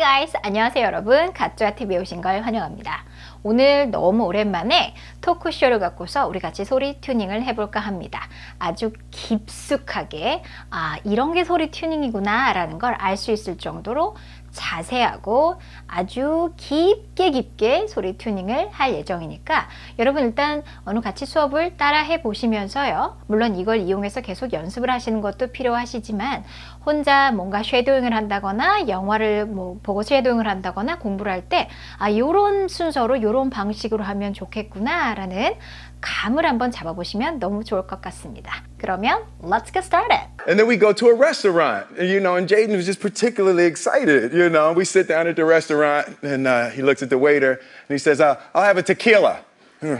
guys! 안녕하세요 여러분. 가쪼아 TV에 오신 걸 환영합니다. 오늘 너무 오랜만에 토크쇼를 갖고서 우리 같이 소리 튜닝을 해볼까 합니다. 아주 깊숙하게 아 이런 게 소리 튜닝이구나 라는 걸 알 수 있을 정도로 자세하고 아주 깊게 깊게 소리 튜닝을 할 예정이니까 여러분 일단 어느 같이 수업을 따라 해 보시면서요. 물론 이걸 이용해서 계속 연습을 하시는 것도 필요하시지만 혼자 뭔가 쉐도잉을 한다거나 영화를 뭐 보고 쉐도잉을 한다거나 공부를 할 때 아 요런 순서로 요런 방식으로 하면 좋겠구나라는 감을 한번 잡아보시면 너무 좋을 것 같습니다. 그러면 let's get started. And then we go to a restaurant, and, you know, and Jaden was just particularly excited. You know, we sit down at the restaurant, and uh, he looks at the waiter, and he says, uh, "I'll have a tequila." and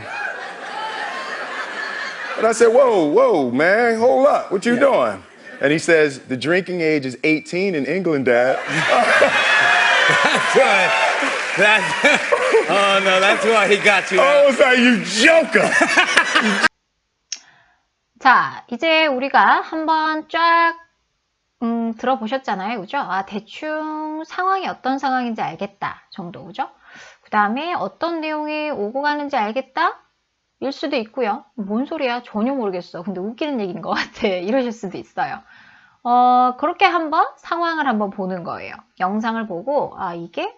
I said, "Whoa, whoa, man, hold up, what you doing?" And he says, "The drinking age is 18 in England, Dad." That's why. That, oh no, that's why he got you. I out. was like, "You joker!" 자, 이제 우리가 한번 쫙 음, 들어보셨잖아요. 그죠? 아, 대충 상황이 어떤 상황인지 알겠다 정도. 그죠? 그 다음에 어떤 내용이 오고 가는지 알겠다? 일 수도 있고요. 뭔 소리야? 전혀 모르겠어. 근데 웃기는 얘기인 것 같아. 이러실 수도 있어요. 어, 그렇게 한번 상황을 한번 보는 거예요. 영상을 보고, 아, 이게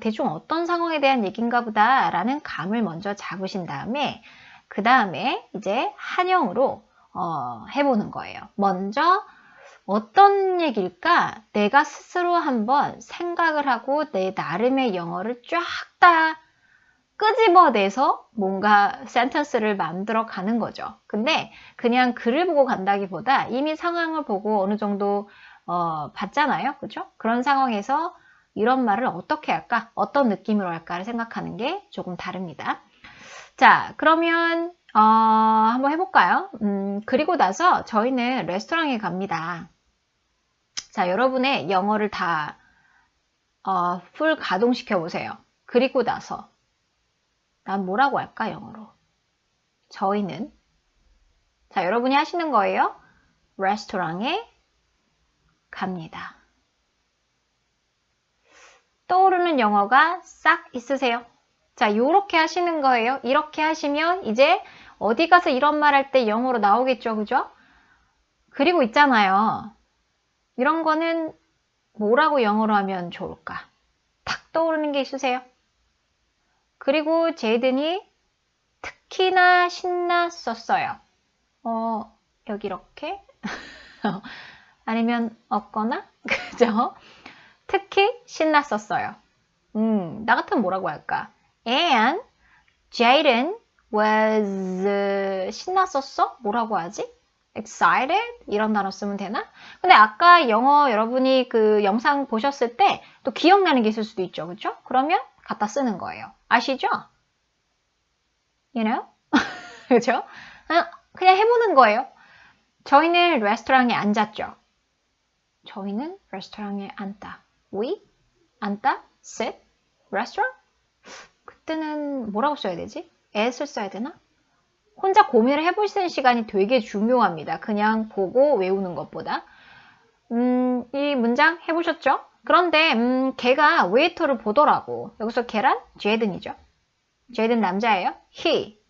대충 어떤 상황에 대한 얘기인가 보다 라는 감을 먼저 잡으신 다음에, 그 다음에 이제 한영으로 어, 해보는 거예요. 먼저 어떤 얘기일까? 내가 스스로 한번 생각을 하고 내 나름의 영어를 쫙 다 끄집어내서 뭔가 센텐스를 만들어 가는 거죠. 근데 그냥 글을 보고 간다기보다 이미 상황을 보고 어느 정도 어, 봤잖아요. 그죠? 그런 상황에서 이런 말을 어떻게 할까? 어떤 느낌으로 할까를 생각하는 게 조금 다릅니다. 자, 그러면 어, 한번 해볼까요? 음, 그리고 나서 저희는 레스토랑에 갑니다. 자, 여러분의 영어를 다 어, 풀 가동시켜 보세요. 그리고 나서 난 뭐라고 할까 영어로? 저희는 자, 여러분이 하시는 거예요. 레스토랑에 갑니다. 떠오르는 영어가 싹 있으세요? 자, 요렇게 하시는 거예요. 이렇게 하시면 이제 어디 가서 이런 말 할 때 영어로 나오겠죠. 그죠? 그리고 있잖아요. 이런 거는 뭐라고 영어로 하면 좋을까? 탁 떠오르는 게 있으세요? 그리고 제이든이 특히나 신났었어요. 어, 여기 이렇게. 아니면 없거나, 그죠? 특히 신났었어요. 음, 나 같으면 뭐라고 할까? And Jaden was uh, 신났었어? 뭐라고 하지? excited? 이런 단어 쓰면 되나? 근데 아까 영어 여러분이 그 영상 보셨을 때 또 기억나는 게 있을 수도 있죠. 그죠? 그러면 갖다 쓰는 거예요. 아시죠? You know? 그죠? 그냥 해보는 거예요. 저희는 레스토랑에 앉았죠. 저희는 레스토랑에 앉다. We? 앉다? Sit? Restaurant? 그때는 뭐라고 써야 되지? at을 써야 되나? 혼자 고민을 해보시는 시간이 되게 중요합니다. 그냥 보고 외우는 것보다. 음, 이 문장 해보셨죠? 그런데 음, 걔가 웨이터를 보더라고. 여기서 걔란 제든이죠. 제든 남자예요. he.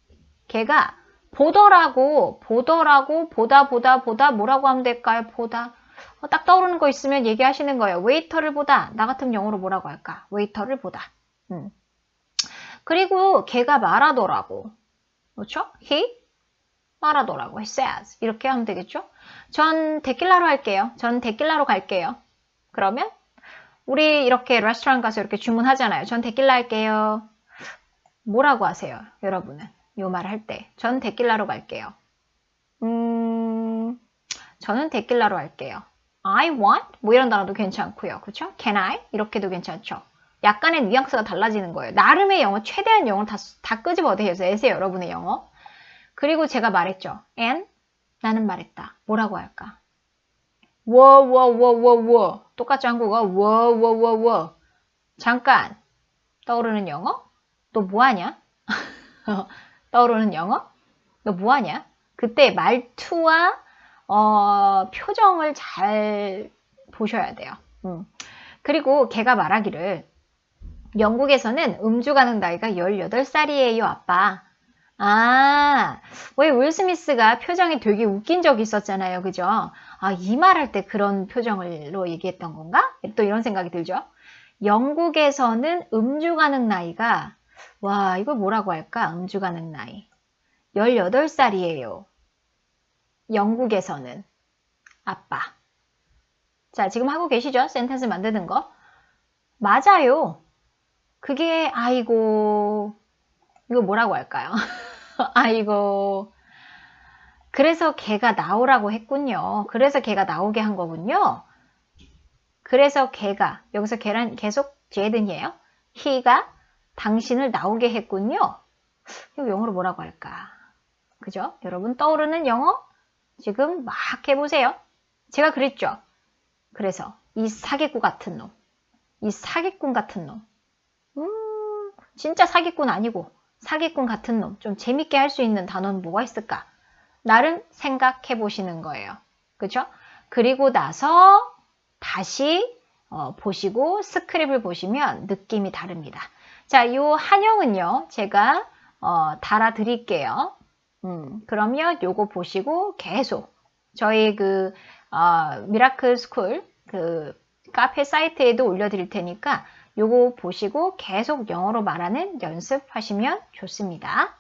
걔가 보더라고, 보더라고, 보다, 보다, 보다, 뭐라고 하면 될까요? 보다. 어, 딱 떠오르는 거 있으면 얘기하시는 거예요. 웨이터를 보다. 나 같으면 영어로 뭐라고 할까? 웨이터를 보다. 음. 그리고 걔가 말하더라고. 그렇죠? He 말하더라고. He says. 이렇게 하면 되겠죠? 전 데킬라로 할게요. 전 데킬라로 갈게요. 그러면 우리 이렇게 레스토랑 가서 이렇게 주문하잖아요. 전 데킬라 할게요. 뭐라고 하세요? 여러분은 요 말을 할 때. 전 데킬라로 갈게요. 음, 저는 데킬라로 할게요. I want 뭐 이런 단어도 괜찮고요. 그렇죠? Can I 이렇게도 괜찮죠. 약간의 뉘앙스가 달라지는 거예요. 나름의 영어, 최대한 영어를 다, 다 끄집어내서 내세요, 여러분의 영어. 그리고 제가 말했죠. and 나는 말했다. 뭐라고 할까? 워, 워, 워, 워, 워. 똑같죠, 한국어. 워, 워, 워, 워. 잠깐. 떠오르는 영어? 너 뭐하냐? 떠오르는 영어? 너 뭐하냐? 그때 말투와 어, 표정을 잘 보셔야 돼요. 음. 그리고 걔가 말하기를 영국에서는 음주 가능 나이가 18살이에요, 아빠. 아, 왜 윌 스미스가 표정이 되게 웃긴 적이 있었잖아요. 그죠? 아, 이 말할 때 그런 표정으로 얘기했던 건가? 또 이런 생각이 들죠? 영국에서는 음주 가능 나이가, 와, 이걸 뭐라고 할까? 음주 가능 나이. 18살이에요. 영국에서는. 아빠. 자, 지금 하고 계시죠? 센텐스 만드는 거. 맞아요. 그게, 아이고, 이거 뭐라고 할까요? 아이고. 그래서 걔가 나오라고 했군요. 그래서 걔가 나오게 한 거군요. 그래서 걔가, 여기서 걔란 계속 제든이에요. he가 당신을 나오게 했군요. 이거 영어로 뭐라고 할까? 그죠? 여러분 떠오르는 영어 지금 막 해보세요. 제가 그랬죠. 그래서 이 사기꾼 같은 놈, 이 사기꾼 같은 놈, 음, 진짜 사기꾼 아니고 사기꾼 같은 놈, 좀 재밌게 할 수 있는 단어는 뭐가 있을까? 나름 생각해 보시는 거예요. 그죠? 그리고 나서 다시 어, 보시고 스크립을 보시면 느낌이 다릅니다. 자, 이 한영은요, 제가 어, 달아 드릴게요. 음, 그러면 요거 보시고 계속 저희 그 어, 미라클 스쿨 그 카페 사이트에도 올려드릴 테니까 요거 보시고 계속 영어로 말하는 연습하시면 좋습니다.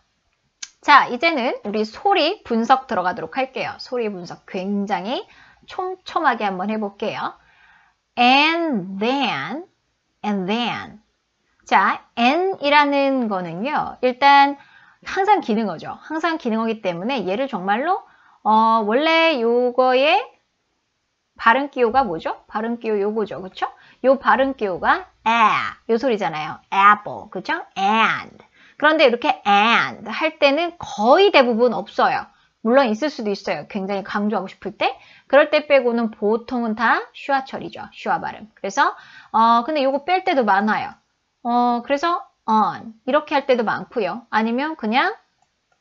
자, 이제는 우리 소리 분석 들어가도록 할게요. 소리 분석 굉장히 촘촘하게 한번 해볼게요. And then, and then. 자, and이라는 거는요, 일단 항상 기능어죠. 항상 기능어기 때문에 얘를 정말로 어, 원래 요거의 발음 기호가 뭐죠? 발음 기호 요거죠. 그쵸? 요 발음 기호가 a, 요 소리잖아요. apple. 그쵸? and. 그런데 이렇게 and 할 때는 거의 대부분 없어요. 물론 있을 수도 있어요. 굉장히 강조하고 싶을 때. 그럴 때 빼고는 보통은 다 슈아 처리죠. 슈아 발음. 그래서 어 근데 요거 뺄 때도 많아요. 어 그래서 on 이렇게 할 때도 많고요. 아니면 그냥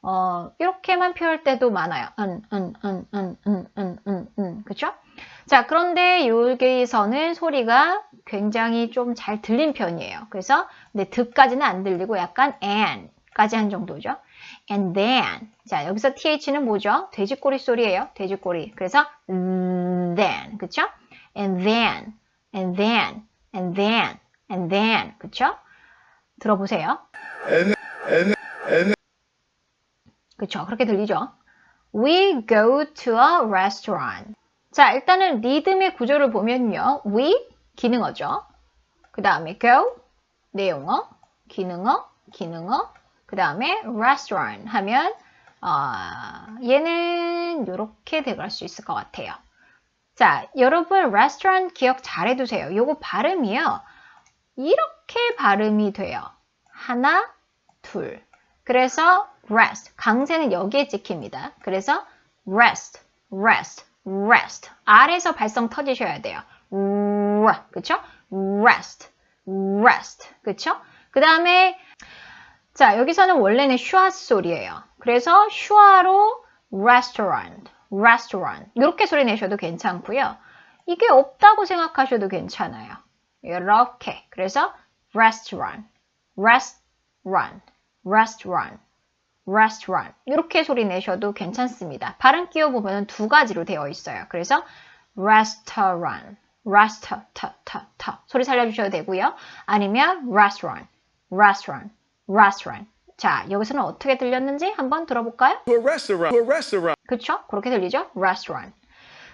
어 이렇게만 표할 때도 많아요. un, un, un, un, un, un, un, un. 그쵸? 자, 그런데 여기서는 소리가 굉장히 좀 잘 들린 편이에요. 그래서 근데 득까지는 안 들리고 약간 and까지 한 정도죠. and then. 자, 여기서 th는 뭐죠? 돼지꼬리 소리예요. 돼지꼬리. 그래서 mm, then. 그쵸? and then. and then. and then. and then. 그쵸? 들어보세요. 그쵸? 그렇게 들리죠? We go to a restaurant. 자, 일단은 리듬의 구조를 보면요. We, 기능어죠. 그 다음에 go, 내용어, 기능어, 기능어. 그 다음에 restaurant 하면 어, 얘는 이렇게 돼갈 수 있을 것 같아요. 자, 여러분 restaurant 기억 잘 해두세요. 요거 발음이요. 이렇게 발음이 돼요. 하나, 둘. 그래서 rest, 강세는 여기에 찍힙니다. 그래서 rest, rest, rest. R에서 발성 터지셔야 돼요. R, 그쵸? rest, rest. 그쵸? 그 다음에 자 여기서는 원래는 슈아 소리예요. 그래서 슈아로 restaurant, restaurant 이렇게 소리 내셔도 괜찮고요. 이게 없다고 생각하셔도 괜찮아요. 이렇게 그래서 restaurant, restaurant, restaurant, restaurant 이렇게 소리 내셔도 괜찮습니다. 발음 끼워 보면 두 가지로 되어 있어요. 그래서 restaurant, rest, 터, 터, 터 소리 살려주셔도 되고요. 아니면 restaurant, restaurant, restaurant. 자 여기서는 어떻게 들렸는지 한번 들어볼까요? A restaurant. A restaurant. 그쵸? 그렇게 들리죠? restaurant.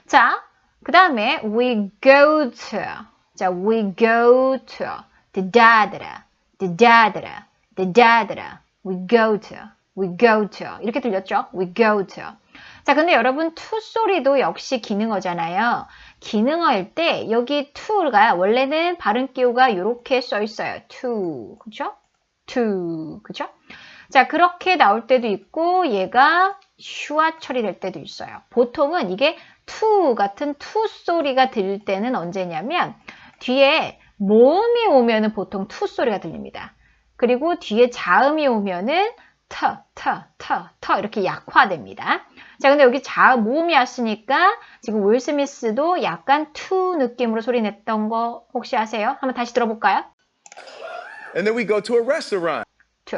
자, 그 다음에 we go to. 자, we go to. 드다드라, 드다드라, 드다드라. we go to. we go to. 이렇게 들렸죠? we go to. 자, 근데 여러분 to 소리도 역시 기능어잖아요. 기능어일 때 여기 to가 원래는 발음 기호가 이렇게 써 있어요. to. 그쵸? to. 그쵸? 자, 그렇게 나올 때도 있고 얘가 슈아 처리될 때도 있어요. 보통은 이게 to 같은 to 소리가 들릴 때는 언제냐면 뒤에 모음이 오면은 보통 to 소리가 들립니다. 그리고 뒤에 자음이 오면은 터, 터, 터, 터 이렇게 약화됩니다. 자, 근데 여기 자음 모음이 왔으니까 지금 윌 스미스도 약간 투 느낌으로 소리 냈던 거 혹시 아세요? 한번 다시 들어볼까요? And then we go to a restaurant. 투.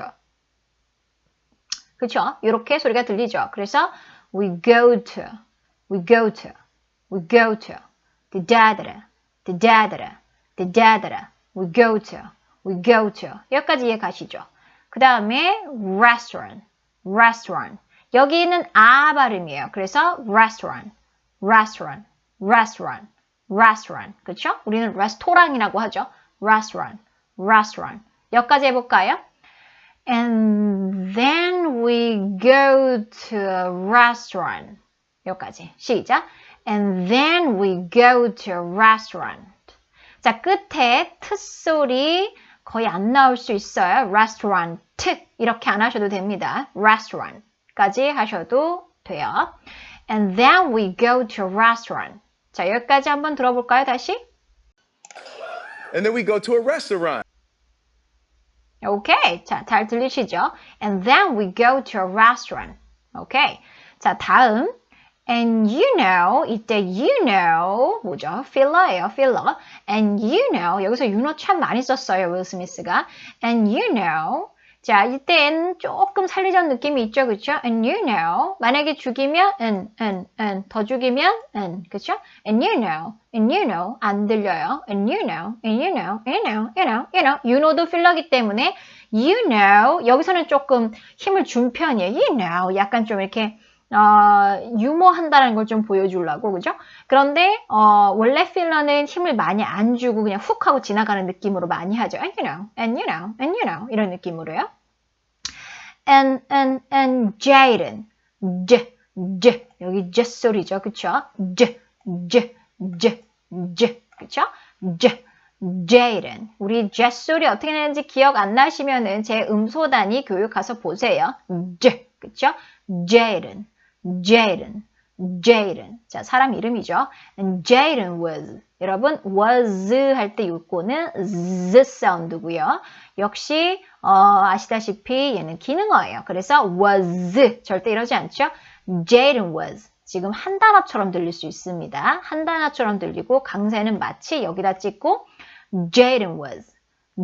그쵸? 이렇게 소리가 들리죠. 그래서 we go to, we go to, we go to, 드다드 라, 드다드라, 드다드라, we go to, we go to. 여기까지 이해 가시죠? 그 다음에 restaurant, restaurant. 여기는 아 발음이에요. 그래서 restaurant, restaurant, restaurant, restaurant. 그쵸? 우리는 레스토랑이라고 하죠. restaurant, restaurant. 여기까지 해볼까요? And then we go to a restaurant. 여기까지. 시작. And then we go to a restaurant. 자, 끝에 트 소리 거의 안 나올 수 있어요. restaurant. 이렇게 안 하셔도 됩니다. restaurant까지 하셔도 돼요. And then we go to a restaurant. 자, 여기까지 한번 들어볼까요, 다시? And then we go to a restaurant. 오케이. 자, 잘 들리시죠? And then we go to a restaurant. 오케이. 자, 다음. And you know, 이때 you know, 뭐죠? 필러예요, 필러. And you know, 여기서 you know 참 많이 썼어요, 윌 스미스가. And you know. 자, 이땐 조금 살리자는 느낌이 있죠, 그쵸? And you know. 만약에 죽이면, and, and, and. 더 죽이면, and. 그쵸? And you know. And you know. 안 들려요. And you know. And you know. You know. You know. You know. You know도 필러기 때문에, you know. 여기서는 조금 힘을 준 편이에요. You know. 약간 좀 이렇게, 어, 유머한다는 걸 좀 보여주려고, 그죠? 그런데, 어, 원래 필러는 힘을 많이 안 주고 그냥 훅 하고 지나가는 느낌으로 많이 하죠. And you know, and you know, and you know. 이런 느낌으로요. And, and, and Jaden. j, j. 여기 j 소리죠. 그쵸? j, j, j, j. 그쵸? j. Jaden. 우리 j 소리 어떻게 내는지 기억 안 나시면은 제 음소 단위 교육 가서 보세요. j. 그쵸? Jaden. Jaden. Jaden. 자, 사람 이름이죠. Jaden was. 여러분, was 할 때 요거는 z 사운드고요. 역시 어, 아시다시피 얘는 기능어예요. 그래서 was 절대 이러지 않죠. Jaden was. 지금 한 단어처럼 들릴 수 있습니다. 한 단어처럼 들리고 강세는 마치 여기다 찍고 Jaden was.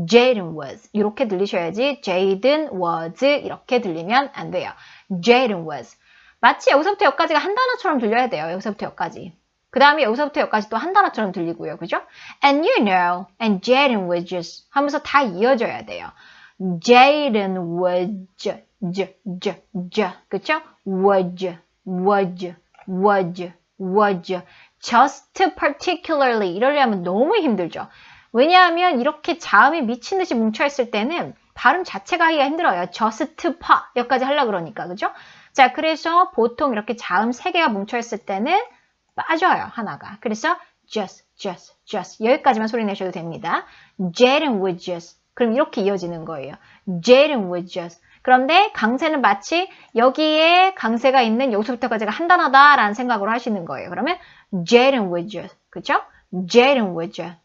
Jaden was. 이렇게 들리셔야지 Jaden was 이렇게 들리면 안 돼요. Jaden was. 마치 여기서부터 여기까지가 한 단어처럼 들려야 돼요. 여기서부터 여기까지. 그 다음에 여기서부터 여기까지 또 한 단어처럼 들리고요. 그죠? And you know, and Jaden was just 하면서 다 이어져야 돼요. Jaden was, j, j, j, j. 그쵸? was, was, was, was. just particularly 이러려면 너무 힘들죠. 왜냐하면 이렇게 자음이 미친 듯이 뭉쳐있을 때는 발음 자체가 하기가 힘들어요. just pa 여기까지 하려고 그러니까. 그죠? 자, 그래서 보통 이렇게 자음 세 개가 뭉쳐있을 때는 빠져요, 하나가. 그래서 just, just, just 여기까지만 소리 내셔도 됩니다. Jaden was just 그럼 이렇게 이어지는 거예요. Jaden was just 그런데 강세는 마치 여기에 강세가 있는 여기서부터까지가 한 단어다라는 생각으로 하시는 거예요. 그러면 Jaden was just 그쵸? Jaden was just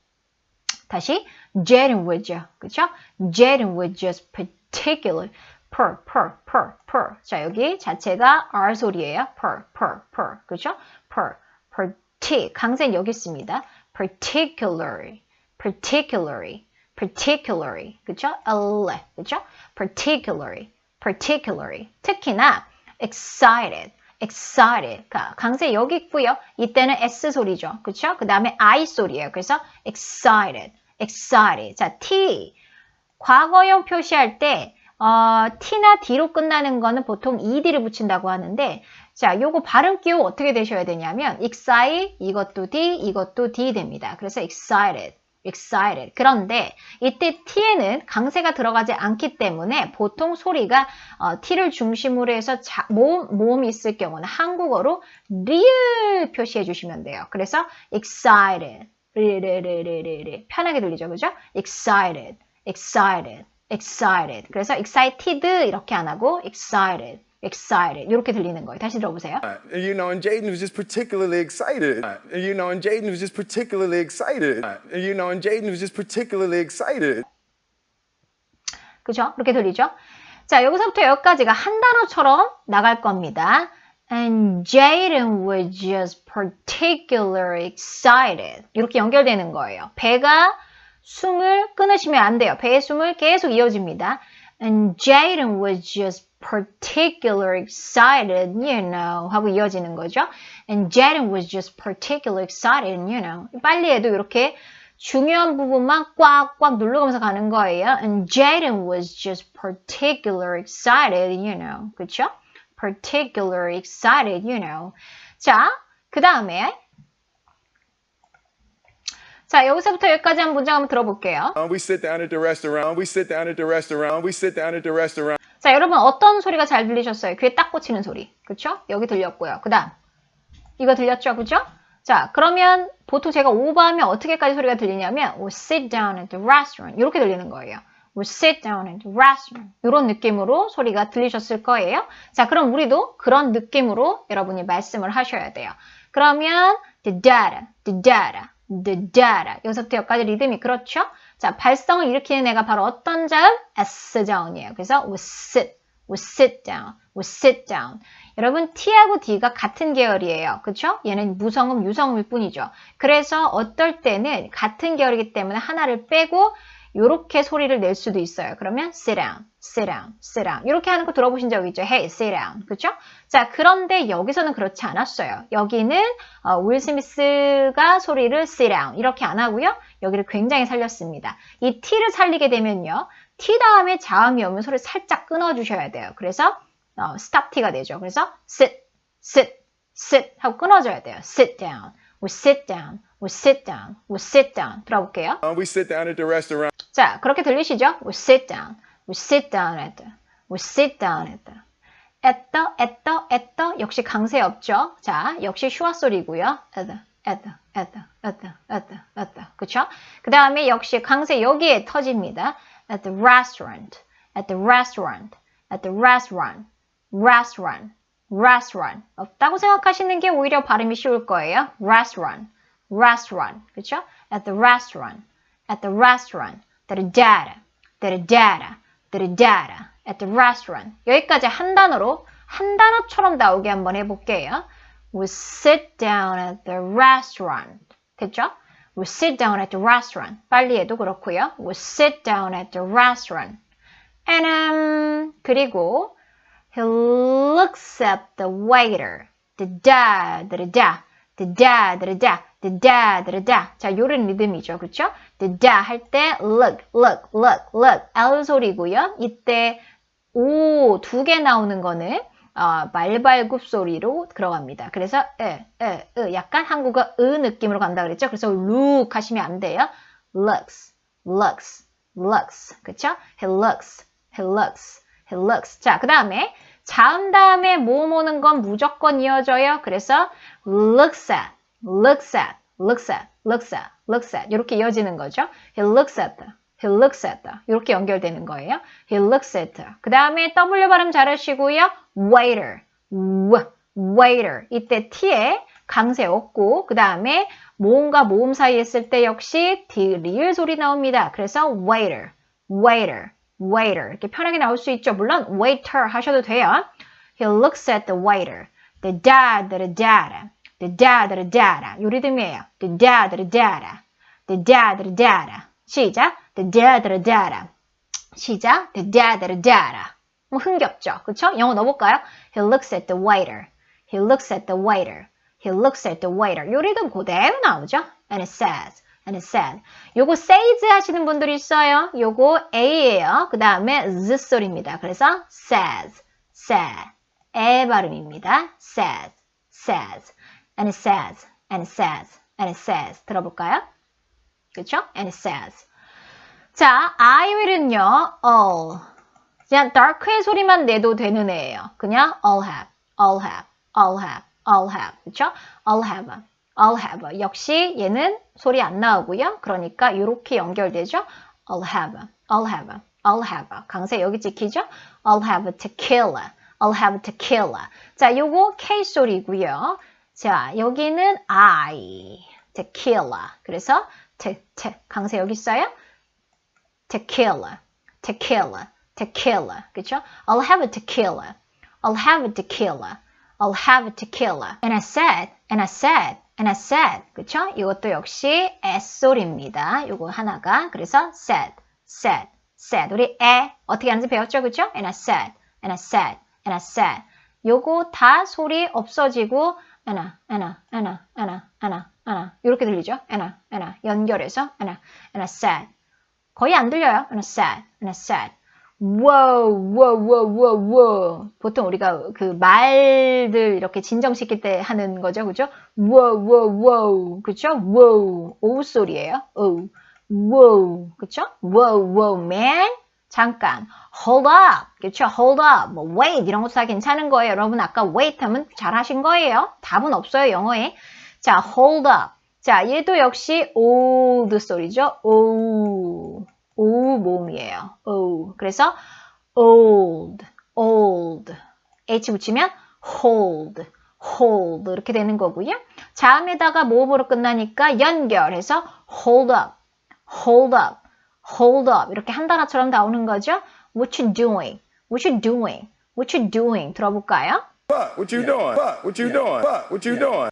다시 Jaden was just 그쵸? Jaden was just particular per, per, per, per. 자, 여기 자체가 R 소리예요. per, per, per. 그죠? per, partic. 강세는 여기 있습니다. particularly, particularly, particularly. 그죠? alle. 그죠? particularly, particularly. 특히나 excited, excited. 강세 여기 있고요. 이때는 S 소리죠. 그쵸? 그 다음에 I 소리예요. 그래서 excited, excited. 자, T. 과거형 표시할 때 어, T나 D로 끝나는 거는 보통 ED를 붙인다고 하는데 자, 요거 발음 기호 어떻게 되셔야 되냐면 excite 이것도 D, 이것도 D 됩니다. 그래서 excited, excited. 그런데 이때 T에는 강세가 들어가지 않기 때문에 보통 소리가 어, T를 중심으로 해서 자, 모음, 모음이 있을 경우는 한국어로 리을 표시해 주시면 돼요. 그래서 excited, 리리리리리리 편하게 들리죠, 그죠? excited, excited. Excited. 그래서 excited 이렇게 안 하고 excited, excited 이렇게 들리는 거예요. 다시 들어보세요. You know, and Jaden was just particularly excited. You know, and Jaden was just particularly excited. You know, and Jaden was just particularly excited. 그죠? 그렇게 들리죠? 자, 자, 여기서부터 여기까지가 한 단어처럼 나갈 겁니다. And Jaden was just particularly excited. 이렇게 연결되는 거예요. 배가 숨을 끊으시면 안 돼요. 배의 숨을 계속 이어집니다. And Jaden was just particularly excited, you know, 하고 이어지는 거죠. And Jaden was just particularly excited, you know. 빨리 해도 이렇게 중요한 부분만 꽉꽉 눌러가면서 가는 거예요. And Jaden was just particularly excited, you know. 그쵸? particularly excited, you know. 자, 그 다음에 자, 여기서부터 여기까지 한 문장 한번 들어볼게요. Uh, We sit down at the restaurant. We sit down at the restaurant. We sit down at the restaurant. 자, 여러분 어떤 소리가 잘 들리셨어요? 귀에 딱 꽂히는 소리. 그쵸? 여기 들렸고요. 그 다음. 이거 들렸죠? 그죠? 자, 그러면 보통 제가 오버하면 어떻게까지 소리가 들리냐면 we'll sit down at the restaurant 이렇게 들리는 거예요. we'll sit down at the restaurant 이런 느낌으로 소리가 들리셨을 거예요. 자, 그럼 우리도 그런 느낌으로 여러분이 말씀을 하셔야 돼요. 그러면 the data, the data, the data 여기서부터 여기까지 리듬이 그렇죠? 자, 발성을 일으키는 애가 바로 어떤 자음? S 자음이에요. 그래서 we sit, we sit down, we sit down. 여러분 T하고 D가 같은 계열이에요. 그쵸? 얘는 무성음, 유성음일 뿐이죠. 그래서 어떨 때는 같은 계열이기 때문에 하나를 빼고 이렇게 소리를 낼 수도 있어요. 그러면 sit down, sit down, sit down. 이렇게 하는 거 들어보신 적 있죠? Hey, sit down. 그쵸? 자, 그런데 여기서는 그렇지 않았어요. 여기는 어, 윌 스미스가 소리를 sit down 이렇게 안 하고요. 여기를 굉장히 살렸습니다. 이 T를 살리게 되면요. T 다음에 자음이 오면 소리를 살짝 끊어주셔야 돼요. 그래서 어, stop T가 되죠. 그래서 sit, sit, sit 하고 끊어줘야 돼요. sit down, sit down, we sit down, we sit down. 들어볼게요. Uh, We sit down at the restaurant. 자, 그렇게 들리시죠? We sit down, we sit down at the, we sit down at the. at the, at the, at the 역시 강세 없죠? 자, 역시 슈아 소리고요. at the, at the, at the, at the, at the, at the. 그쵸? 그 다음에 역시 강세 여기에 터집니다. at the restaurant, at the restaurant, at the restaurant, restaurant, restaurant. 없다고 생각하시는 게 오히려 발음이 쉬울 거예요. restaurant, restaurant. 그쵸? at the restaurant, at the restaurant, the data, the data, the data, at the restaurant. 여기까지 한 단어로 한 단어처럼 나오게 한번 해볼게요. We sit down at the restaurant. 됐죠? We sit down at the restaurant. 빨리 해도 그렇고요. We sit down at the restaurant. And um, 그리고 he looks at the waiter. The da, the da, the da, the da, Da, the da. 자, 요런 리듬이죠. 그쵸? The da 할 때 look, look, look, look. L 소리고요. 이때 오 두 개 나오는 거는 어, 말발굽 소리로 들어갑니다. 그래서 에, 에, 으, 약간 한국어 으 느낌으로 간다 그랬죠? 그래서 look 하시면 안 돼요. looks, looks, looks. 그쵸? he looks, he looks, he looks. 자, 그 다음에 자음 다음에 모음 오는 건 무조건 이어져요. 그래서 looks at, looks at, looks at, looks at, looks at 이렇게 이어지는 거죠. he looks at, he looks at 이렇게 연결되는 거예요. he looks at 그 다음에 W 발음 잘하시고요. waiter, w, waiter 이때 T에 강세 없고 그 다음에 모음과 모음 사이에 있을 때 역시 D 리을 소리 나옵니다. 그래서 waiter, waiter, waiter 이렇게 편하게 나올 수 있죠. 물론 waiter 하셔도 돼요. He looks at the waiter. The da, the da. 요 리듬이에요. The da. 시작. Da. 시작. Da. 뭐 흥겹죠. 그쵸? 영어 넣어볼까요? He looks at the waiter. He looks at the waiter. He looks at the waiter. 요 리듬 그대로 나오죠? And it says. And it said. 요거 says 하시는 분들이 있어요. 요거 A예요. 그 다음에 Z 소리입니다. 그래서 says, said. 에 발음입니다. says, says. And it says, and it says, and it says. 들어볼까요? 그쵸? And it says. 자, I will은요, all. 그냥 dark의 소리만 내도 되는 애예요. 그냥 all have, all have, all have, all have. 그쵸? all have, all have. 역시 얘는 소리 안 나오고요. 그러니까 이렇게 연결되죠. all have, all have, all have. 강세 여기 찍히죠? all have tequila, all have tequila. 자, 요거 K 소리고요. 자, 여기는 I, tequila. 그래서 te, te, 강세 여기 있어요. tequila, tequila, tequila. 그쵸? I'll have a tequila. I'll have a tequila. I'll have a tequila. And I said, and I said, and I said. 그쵸? 이것도 역시 S소리입니다. 요거 하나가. 그래서 said, said, said. 우리 에 어떻게 하는지 배웠죠? 그쵸? And I said, and I said, and I said. 요거 다 소리 없어지고 에나, 에나, 에나, 에나, 에나, 에나 이렇게 들리죠? 에나, 에나 연결해서 에나, 에나 said 거의 안 들려요. 에나 said, 에나 said wow, wow, wow, wow, wow. 보통 우리가 그 말들 이렇게 진정시킬 때 하는 거죠, 그죠? wow, wow, wow, 그죠? wow, 오 소리예요. 오, wow, 그죠? wow, wow, man. 잠깐, hold up, 그렇죠? hold up, 뭐 wait 이런 것도 다 괜찮은 거예요. 여러분 아까 wait 하면 잘하신 거예요. 답은 없어요 영어에. 자, hold up. 자, 얘도 역시 old 소리죠. 오, 오 모음이에요. 오. 그래서 old, old. h 붙이면 hold, hold 이렇게 되는 거고요. 자음에다가 모음으로 끝나니까 연결해서 hold up, hold up. Hold up 이렇게 한 단어처럼 나오는 거죠. What you doing? What you doing? What you doing? 들어볼까요? What you doing? What you doing? What you doing?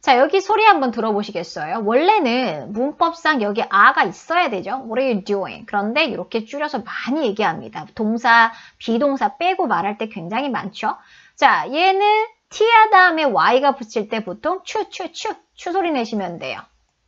자, 여기 소리 한번 들어보시겠어요? 원래는 문법상 여기 아가 있어야 되죠. What are you doing? 그런데 이렇게 줄여서 많이 얘기합니다. 동사, 비동사 빼고 말할 때 굉장히 많죠. 자, 얘는 t야 다음에 y가 붙일 때 보통 추, 추, 추, 추 소리 내시면 돼요.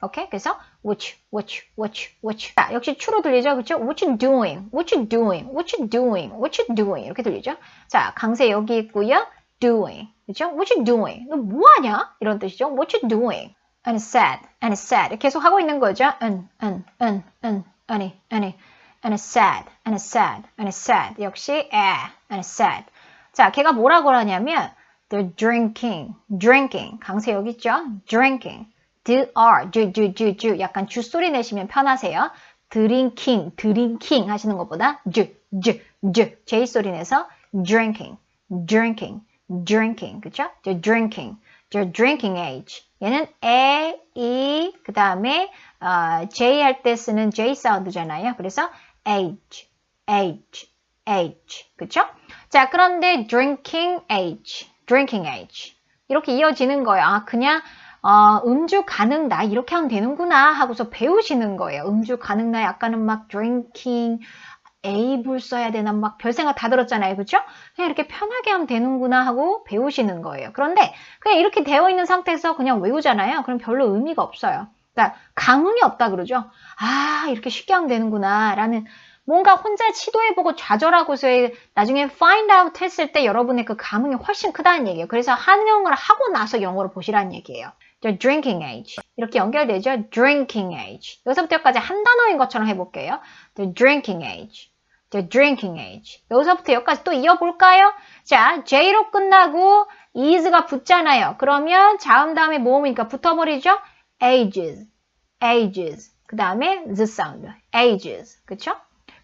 오케이? 그래서 what you, what you, what you, what you. 자, 역시 추로 들리죠? 그렇죠? What you doing? What you doing? What you doing? What you doing? 이렇게 들리죠? 자, 강세 여기 있고요. doing. 그렇죠? What you doing? 너 뭐 하냐? 이런 뜻이죠. What you doing? And said, and said. 계속 하고 있는 거죠. and, and, and, and, and, and, and said, and said, and said. 역시 a, and said. 자, 걔가 뭐라고 하냐면 they're drinking, drinking. 강세 여기 있죠? drinking. Dr, 주, 주, 주, 주. 약간 주 소리 내시면 편하세요. drinking, drinking 하시는 것보다 주, 주, 주. J 소리 내서 drinking, drinking, drinking. 그쵸? They're drinking. They're drinking age. 얘는 A, E, 그 다음에 어, J 할 때 쓰는 J 사운드잖아요. 그래서 age, age, age. 그쵸? 자, 그런데 drinking age, drinking age. 이렇게 이어지는 거예요. 아, 그냥 어, 음주 가능 나 이렇게 하면 되는구나 하고서 배우시는 거예요. 음주 가능 나 약간은 막 drinking, able 써야 되나 막 별 생각 다 들었잖아요. 그죠? 그냥 이렇게 편하게 하면 되는구나 하고 배우시는 거예요. 그런데 그냥 이렇게 되어 있는 상태에서 그냥 외우잖아요. 그럼 별로 의미가 없어요. 그러니까 감흥이 없다 그러죠. 아, 이렇게 쉽게 하면 되는구나 라는 뭔가 혼자 시도해보고 좌절하고서의 나중에 find out 했을 때 여러분의 그 감흥이 훨씬 크다는 얘기예요. 그래서 한영을 하고 나서 영어를 보시라는 얘기예요. Drinking age. 이렇게 연결되죠? drinking age. 여기서부터 여기까지 한 단어인 것처럼 해볼게요. The drinking age. The drinking age. 여기서부터 여기까지 또 이어볼까요? 자, J로 끝나고 is가 붙잖아요. 그러면 자음 다음에 모음이니까 붙어버리죠? ages. ages. 그 다음에 the sound. ages. 그쵸?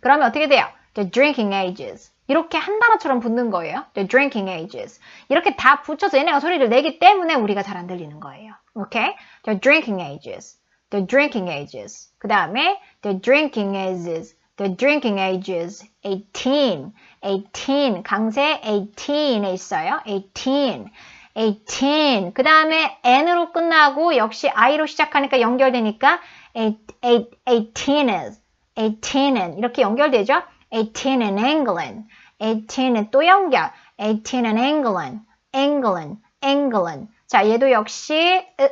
그러면 어떻게 돼요? The drinking ages. 이렇게 한 단어처럼 붙는 거예요. Drinking ages. 이렇게 다 붙여서 얘네가 소리를 내기 때문에 우리가 잘 안 들리는 거예요. 오케이? The drinking ages. The drinking ages. 그 다음에 the drinking ages. The drinking ages. 18. 18. 강세 18에 있어요. 18. 18. 그 다음에 n으로 끝나고 역시 i로 시작하니까 연결되니까 18 is. 18은 이렇게 연결되죠? 18 in England. 18은 또 연결. 18 in England. England. England. 자, 얘도 역시 으,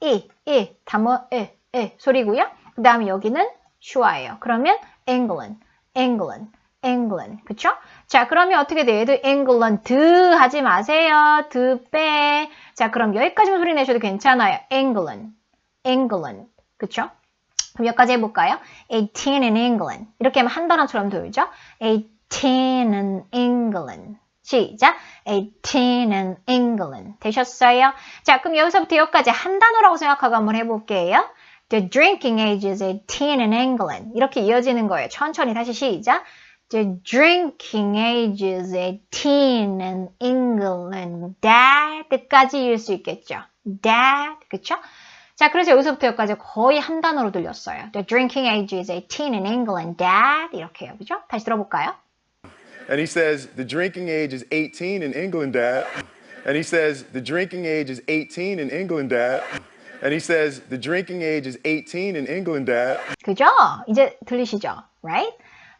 이, 이, 단모 이, 이 소리고요. 그 다음에 여기는 슈아예요. 그러면 England. England. England. 그쵸? 자, 그러면 어떻게 돼요? 얘도 England. 드 하지 마세요. 드 빼. 자, 그럼 여기까지만 소리 내셔도 괜찮아요. England. England. 그쵸? 그럼 여기까지 해볼까요? 18 in England. 이렇게 하면 한 단어처럼 들죠? 18 in England. 시작. 18 in England. 되셨어요? 자, 그럼 여기서부터 여기까지 한 단어라고 생각하고 한번 해볼게요. The drinking age is 18 in England. 이렇게 이어지는 거예요. 천천히 다시 시작. The drinking age is 18 in England. That 까지 이을 수 있겠죠. That, 그쵸? 자, 그래서 여기서부터 여기까지 거의 한 단어로 들렸어요. The drinking age is 18 in England, Dad. 이렇게요. 그죠? 다시 들어볼까요? And he says, The drinking age is 18 in England, Dad. And he says, The drinking age is 18 in England, Dad. And he says, The drinking age is 18 in England, Dad. 그죠? 이제 들리시죠? Right?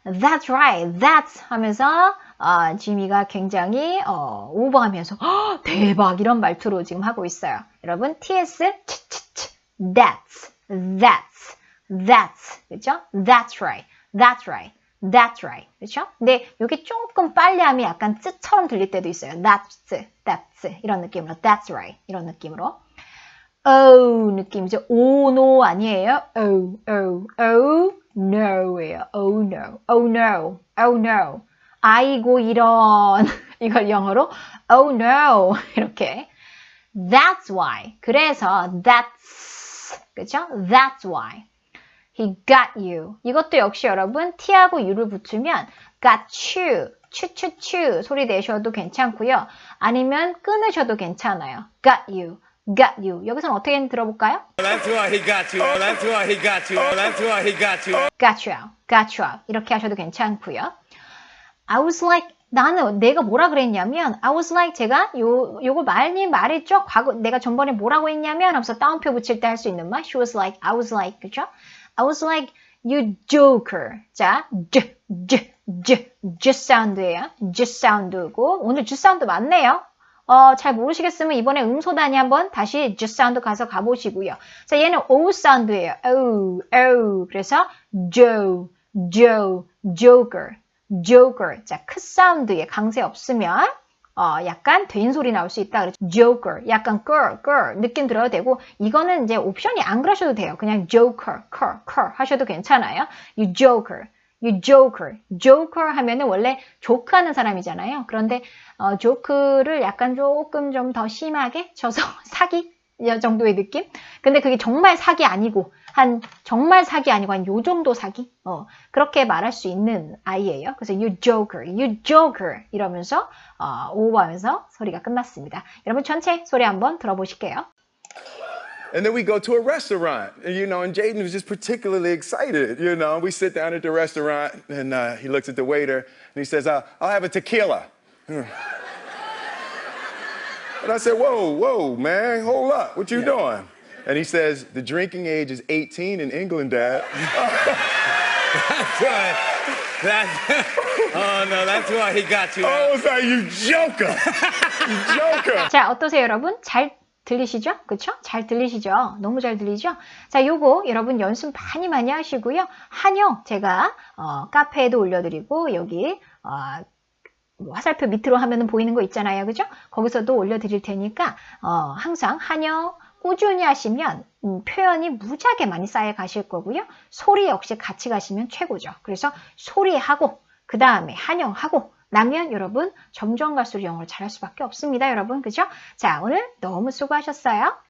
That's right. That's 하면서 어, 지미가 굉장히 어, 오버하면서 "헉, 대박 이런 말투로 지금 하고 있어요. 여러분 TS That's That's That's 그죠? That's right. That's right. That's right. 그렇죠? 근데 여기 조금 빨리 하면 약간 쯔처럼 들릴 때도 있어요. That's That's 이런 느낌으로 That's right 이런 느낌으로 oh 느낌이죠. oh no 아니에요. oh oh oh no예요. oh no. oh no. oh no. 아이고 이런 이걸 영어로 oh no 이렇게 that's why 그래서 that's 그죠? that's why he got you 이것도 역시 여러분 t하고 you를 붙이면 got you 추추추 소리 내셔도 괜찮고요. 아니면 끊으셔도 괜찮아요. got you got you 여기서는 어떻게 들어볼까요? That's why he got you. That's why he got you. That's why he got you. got you out, got you out 이렇게 하셔도 괜찮고요. I was like 나는 내가 뭐라 그랬냐면 I was like 제가 요 요거 많이 말했죠. 과거 내가 전번에 뭐라고 했냐면 하면서 따옴표 붙일 때 할 수 있는 말. She was like I was like 그죠? I was like you joker. 자, j j j j 사운드예요. j 사운드고 오늘 j 사운드 맞네요. 어, 잘 모르시겠으면 이번에 음소단위 한번 다시 j 사운드 가서 가보시고요. 자, 얘는 o 사운드예요. o, o. 그래서 joe, joe, joker, joker. 자, 크 사운드에 강세 없으면 어, 약간 된 소리 나올 수 있다. 그래서 joker, 약간 girl, girl 느낌 들어도 되고 이거는 이제 옵션이 안 그러셔도 돼요. 그냥 joker, cur, cur 하셔도 괜찮아요. you joker, you joker, joker 하면은 원래 조크하는 사람이잖아요. 그런데 어, 조크를 약간 조금 좀 더 심하게 쳐서 사기 정도의 느낌? 근데 그게 정말 사기 아니고 한 정말 사기 아니고 한 요 정도 사기? 어, 그렇게 말할 수 있는 아이예요. 그래서 you joker, you joker 이러면서 어, 오버하면서 소리가 끝났습니다. 여러분 전체 소리 한번 들어보실게요. And then we go to a restaurant, you know, and Jaden was just particularly excited, you know. We sit down at the restaurant, and uh, he looks at the waiter, and he says, uh, I'll have a tequila. And I said, Whoa, whoa, man, hold up. What you doing? And he says, The drinking age is 18 in England, Dad. That's why. That. Oh no, that's why he got you. I was like, You joker! you joker! 자, 어떠세요, 여러분? 잘 들리시죠? 그쵸? 잘 들리시죠? 너무 잘 들리죠? 자, 요거 여러분 연습 많이 많이 하시고요. 한영 제가 어, 카페에도 올려드리고 여기 어, 뭐 화살표 밑으로 하면은 보이는 거 있잖아요. 그죠? 거기서도 올려드릴 테니까 어, 항상 한영 꾸준히 하시면 음, 표현이 무지하게 많이 쌓여 가실 거고요. 소리 역시 같이 가시면 최고죠. 그래서 소리하고 그 다음에 한영하고 나면 여러분 점점 갈수록 영어를 잘할 수밖에 없습니다. 여러분 그죠? 자 오늘 너무 수고하셨어요.